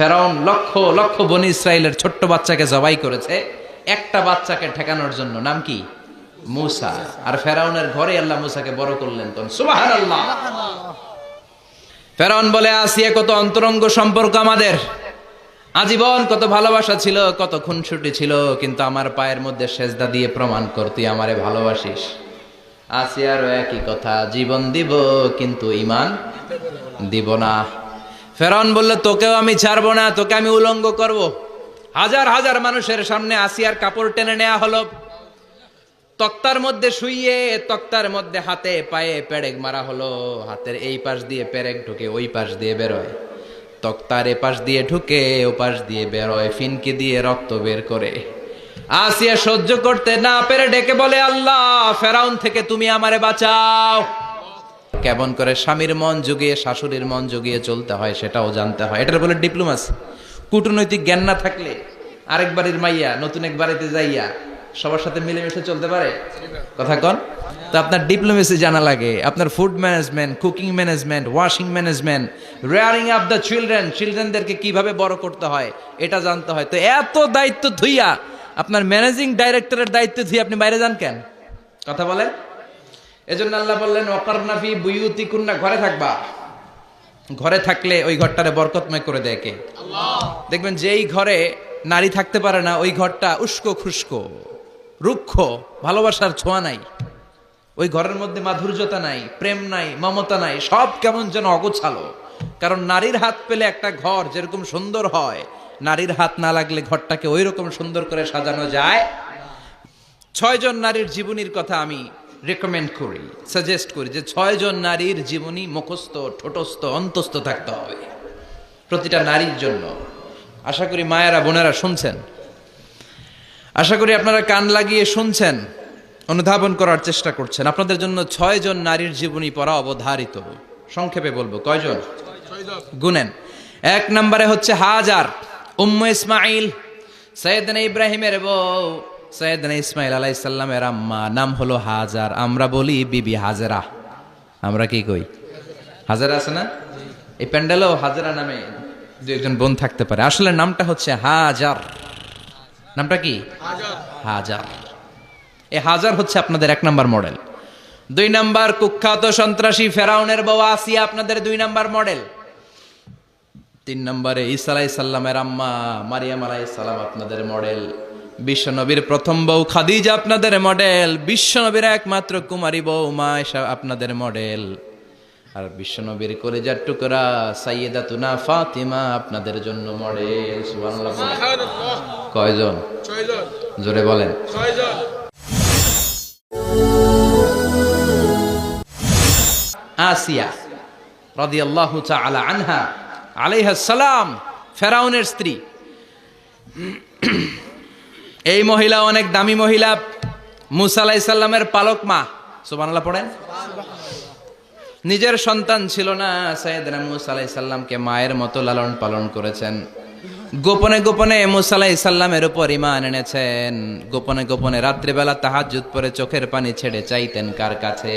ফেরাউন লক্ষ লক্ষ বনি ইসরায়েলের ছোট্ট বাচ্চাকে জবাই করেছে একটা বাচ্চাকে ঠেকানোর জন্য। নাম কি? মুসা। আর ফেরাউনের ঘরে আল্লাহ মুসাকে বড় করলেন তখন। সুবহানাল্লাহ। ফেরাউন বলে, আসিয়া কত অন্তরঙ্গ সম্পর্ক আমাদের। আজীবন কত ভালোবাসা ছিল, কত খুনসুটি ছিল, কিন্তু আমার পায়ের মধ্যে সেজদা দিয়ে প্রমাণ কর, তুই আমারে ভালোবাসিস। আসিয়ারও একই কথা, জীবন দিব, কিন্তু ইমান দিব না। ফেরাউন বলল, তোকেও আমি ছাড়বো না, তোকে আমি উলঙ্গ করব। হাজার হাজার মানুষের সামনে আসিয়ার কাপড় টেনে নেওয়া হলো। তক্তার মধ্যে শুইয়ে, তক্তার মধ্যে হাতে পায়ে পেরেক মারা হলো। হাতের এই পাশ দিয়ে পেরেক ঢুকে ওই পাশ দিয়ে বেরোয়। তক্তার এ পাশ দিয়ে ঢুকে ও পাশ দিয়ে বেরোয়, ফিনকি দিয়ে রক্ত বের করে। আসিয়া সহ্য করতে না পেরে ডেকে বলে, আল্লাহ, ফেরাউন থেকে তুমি আমারে বাঁচাও। কেমন করে স্বামীর মন জুগিয়ে, শাশুড়ির মন জুগিয়ে চলতে হয় সেটাও জানতে হয়। এটার বলে ডিপ্লোমাসি। কূটনৈতিক জ্ঞান না থাকলে আরেক বাড়ির মাইয়া, নতুন এক বাড়িতে যাইয়া সবার সাথে মিলেমিশে চলতে পারে? কথা কন। তো আপনার ডিপ্লোমেসি জানা লাগে, আপনার food management cooking management washing management rearing up the children চিলড্রেনদেরকে কীভাবে বড় করতে হয়, এটা জানতে হয়। তো এত দায়িত্ব ধুইয়া আপনার ম্যানেজিং ডাইরেক্টরের দায়িত্ব ধুই আপনি বাইরে যান কেন? কথা বলেন। এজন্য আল্লাহ বললেন অকারনাফি বুয়ুতি কুন্না ঘরে থাকবা। ঘরে থাকলে ওই ঘরটারে বরকতময় করে দেয় কে? দেখবেন যেই ঘরে নারী থাকতে পারে না, ওই ঘরটা উস্কো খুস্কো, রুক্ষ, ভালোবাসার ছোঁয়া নাই। ওই ঘরের মধ্যে মাধুর্যতা নাই, প্রেম নাই, মমতা নাই, সব কেমন যেন অগোছালো। কারণ নারীর হাত পেলে একটা ঘর যেরকম সুন্দর হয়, নারীর হাত না লাগলে ঘরটাকে ওই রকম সুন্দর করে সাজানো যায়। ছয়জন নারীর জীবনীর কথা আমি রেকমেন্ড করি সাজেস্ট করি যে ছয়জন নারীর জীবনী মুখস্থ, ঠোঁটস্থ, অন্তস্থ থাকতে হবে প্রতিটা নারীর জন্য। আশা করি মায়েরা, বোনেরা শুনছেন? আশা করি আপনারা কান লাগিয়ে শুনছেন, অনুধাবন করার চেষ্টা করছেন। আপনাদের জন্য ছয়জন নারীর জীবনী পড়া অবধারিত। সংক্ষেপে বলব, কয়জন? গুনেন। এক নম্বরে হচ্ছে হাজার, উম্ম ইসমাইল সৈয়দনা ইব্রাহিমের বউ। সৈয়দনা ইসমাইল আলাইসাল্লামের আম্মা নাম হলো হাজার। আমরা বলি বিবি হাজেরা। আমরা কি কই? হাজারা আছে না? এই প্যান্ডেলও হাজারা নামে দু একজন বোন থাকতে পারে। আসলে নামটা হচ্ছে হাজার। নামটা কি? হাজার। এই হাজার হচ্ছে আপনাদের এক নাম্বার মডেল। দুই নাম্বার কুখ্যাত সন্ত্রাসী ফেরাউনের বউ আসিয়া আপনাদের দুই নাম্বার মডেল। তিন নম্বরে ঈসা আলাই সাল্লামের আম্মা মারিয়াম আলাই সাল্লাম আপনাদের মডেল। বিশ্বনবীর প্রথম বউ খাদিজা আপনাদের মডেল। বিশ্বনবীর একমাত্র কুমারী বউ মা এসা আপনাদের মডেল। আর বিশ্বনবীর কলেজার টুকরা সাইয়েদা তুনা ফাতিমা আপনাদের জন্য মডেল। কয়জন? জোরে বলেন। আসিয়া রাদিয়াল্লাহু তাআলা আনহা আলাইহা সালাম ফেরাউনের স্ত্রী। এই মহিলা অনেক দামি মহিলা। মুসা আলাইহিস সালামের পালক মা। সুবহানাল্লাহ পড়েন? নিজের সন্তান ছিল না, সাইয়েদনা মুসা আলাইহিস সালামকে মায়ের মতো লালন পালন করেছেন। গোপনে গোপনে মুসা আলাইহিস সালামের উপর ইমান এনেছেন। গোপনে গোপনে রাত্রিবেলা তাহাজ্জুদ পরে চোখের পানি ছেড়ে চাইতেন কার কাছে?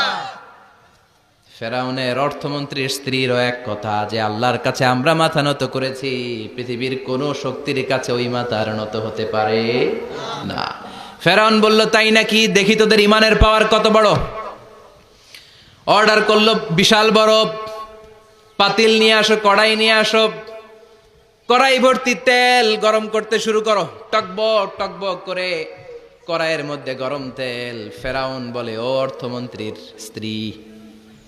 ফেরাউনের অর্থমন্ত্রীর স্ত্রীরও এক কথা, যে আল্লাহর কাছে আমরা মাথা নত করেছি, পৃথিবীর কোনো শক্তির কাছে ওই মাথার নত হতে পারে না। ফেরাউন বলল, তাই নাকি? দেখি তোদের ইমানের পাওয়ার কত বড়? অর্ডার করল, বিশাল বড়, পাতিল নিয়ে আসো, কড়াই নিয়ে আসো, কড়াই ভর্তি তেল গরম করতে শুরু করো। টকবক টকবক করে কড়াইয়ের মধ্যে গরম তেল, ফেরাউন বলে, ও অর্থমন্ত্রীর স্ত্রী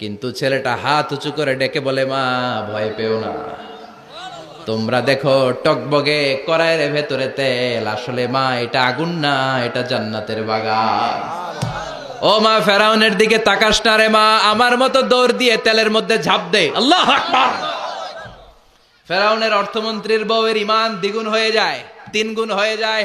কিন্তু ছেলেটা হাত উঁচু করে ডেকে বলে, মা, ভয় পেও না। তোমরা দেখো, টকবগে কড়াইয়ের ভেতরে তেল। আসলে মা, এটা আগুন না, এটা জান্নাতের বাগান। ও মা, ফেরাউনের দিকে তাকাস না রে মা, আমার মতো দৌড় দিয়ে তেলের মধ্যে ঝাঁপ দে। আল্লাহ ফেরাউনের অর্থমন্ত্রীর বউয়ের ইমান দ্বিগুণ হয়ে যায় তিন গুণ হয়ে যায়।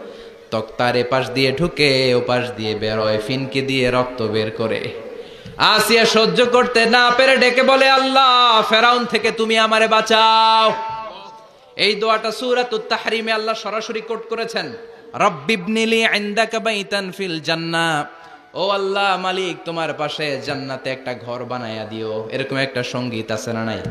তক্তার এপাশ দিয়ে ঢুকে, ওপাশ দিয়ে বেরোয় ফিনকি দিয়ে রক্ত বের করে। আসিয়া সহ্য করতে না পেরে ডেকে বলে, আল্লাহ, ফেরাউন থেকে তুমি আমারে বাঁচাও। এই দোয়াটা সুরাত তাহরিমে আল্লাহ সরাসরি কোট করেছেন। রব্বিবনিলি আইন্দাকা বাইতান ফিল জান্নাহ। ও আল্লাহ মালিক, তোমার পাশে জান্নাতে একটা ঘর বানায়া দিও। এরকম একটা সংগীত আছে না নাই?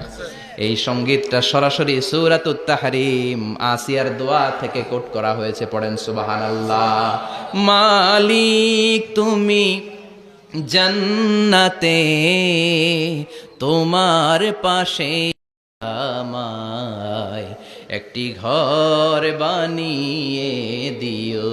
এই সঙ্গীতটা সরাসরি সূরাতুত তাহরিম, আসিয়ার দোয়া থেকে কোট করা হয়েছে, পড়েন সুবাহান আল্লাহ মালিক, তুমি জান্নাতে, তোমার পাশে আমায় একটি ঘর বানিয়ে দিও।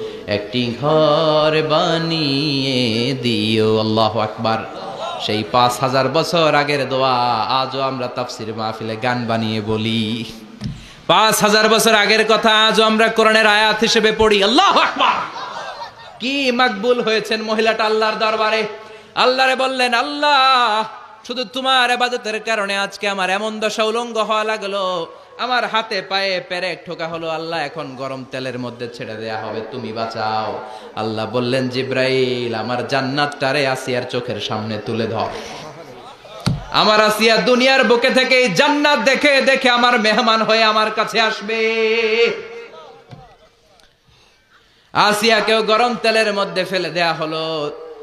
একটি ঘর বানিয়ে দিও, আল্লাহ আকবার। সেই পাঁচ হাজার বছর আগের দোয়া, আজও আমরা তাফসির মাহফিলে গান বানিয়ে বলি। পাঁচ হাজার বছর আগের কথা আজও আমরা কোরআনের আয়াত হিসেবে পড়ি, আল্লাহ আকবার। কি মাকবুল হয়েছেন মহিলাটা আল্লাহর দরবারে। আল্লাহরে বললেন, আল্লাহ, শুধু তোমার আবাদতের কারণে আজকে আমার এমন দশা উলঙ্গ হওয়া লাগল। আমার হাতে পায়ে পেরেক ঠোকা হলো, আল্লাহ এখন গরম তেলের মধ্যে ছেড়ে দেয়া হবে, তুমি বাঁচাও। আল্লাহ বললেন, জিব্রাইল, আমার জান্নাতটারে আসিয়ার চোখের সামনে তুলে ধর। আমার আসিয়া দুনিয়ার বুকে থেকে জান্নাত দেখে দেখে আমার মেহমান হয়ে আমার কাছে আসবে। আসিয়াকেও গরম তেলের মধ্যে ফেলে দেয়া হলো।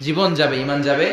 জীবন যাবে ইমান যাবে